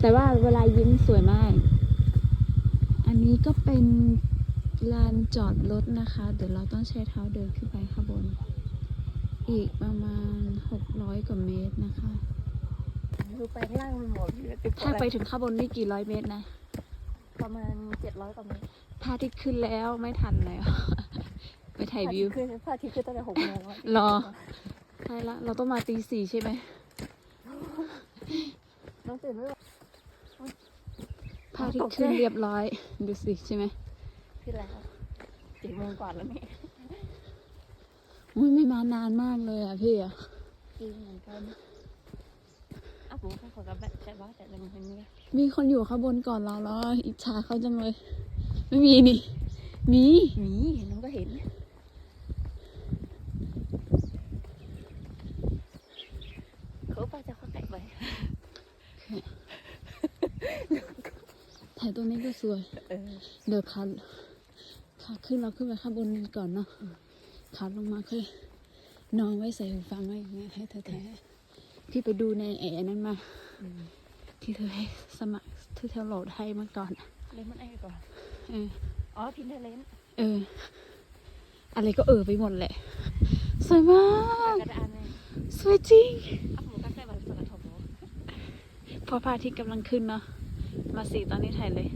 แต่ว่าเวลายิ้มสวยมาก อันนี้ก็เป็นลานจอดรถนะคะ เดี๋ยวเราต้องใช้เท้าเดินขึ้นไปข้างบน อีกประมาณ 600 กว่าเมตรนะคะ ดูไปข้างล่างมันหมดเลยติดถ้าไปถึงข้างบนนี่กี่ร้อยเมตรนะ ประมาณเจ็ดร้อยกว่าเมตรพระอาทิตย์ขึ้นแล้วไม่ทันแล้ว ไปถ่ายวิวคือพระอาทิตย์ขึ้นตั้งแต่หกโมงแล้วรอใช่ละ เราต้องมาตีสี่ใช่ไหม น้องตื่นไม่ไหว พระอาทิตย์ขึ้นเรียบร้อย ดูสิใช่ไหมขึ้นแล้วเจ็ดโมงกว่าแล้วนี่อุ้ยไม่มานานมากเลยอะพี่อะจริงเหมือนกันอ้าวผมแค่ขอกับแบบแต่ว่าแต่ละมันเป็นไงมีคนอยู่ข้างบนก่อนเราแล้ว อิจฉาเขาจังเลย ไม่มีนี่ มีหนีน้องก็เห็นเขาไปจะเขาแตกไป ถ่าย ตรงนี้ก็สวย เออเดี๋ยวขาขาขึ้นเราขึ้นไปข้างบนกันก่อนเนาะขาลงมาคือนอนไว้ใส่หูฟังไว้อย่างเงี้ยให้เธอแท้พี่ไปดูในแอร์นั้นมาอืมที่เธอให้สมัครที่เธอโหลดให้เมื่อก่อนอะเล่นมันไอ้ก่อนเอออ๋อพินเทเลนเออ อะไรก็เออไปหมดแหละ สวยมากกระดานเลยสวยจริงอ้าวผมก็ใส่บัตรสกัดทบพอพระอาทิตย์กำลังขึ้นเนาะ มาสีตอนนี้ถ่ายเลย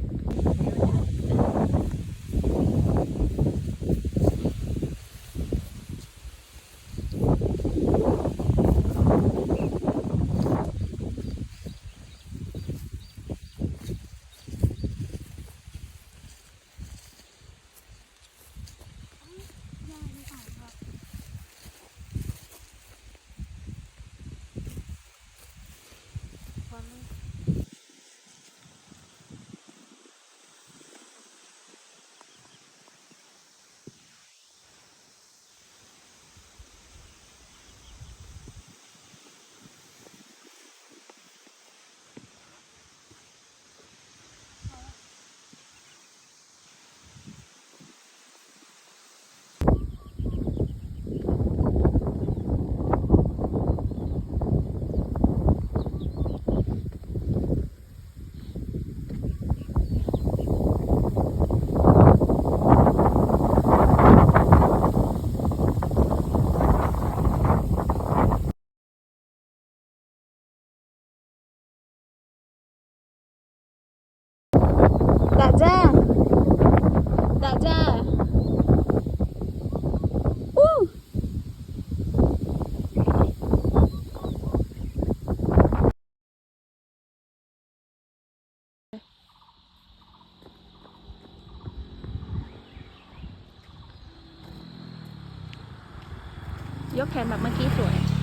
ดาจ้าดาจ้าอู้ยกแขนแบบเมื่อกี้สวย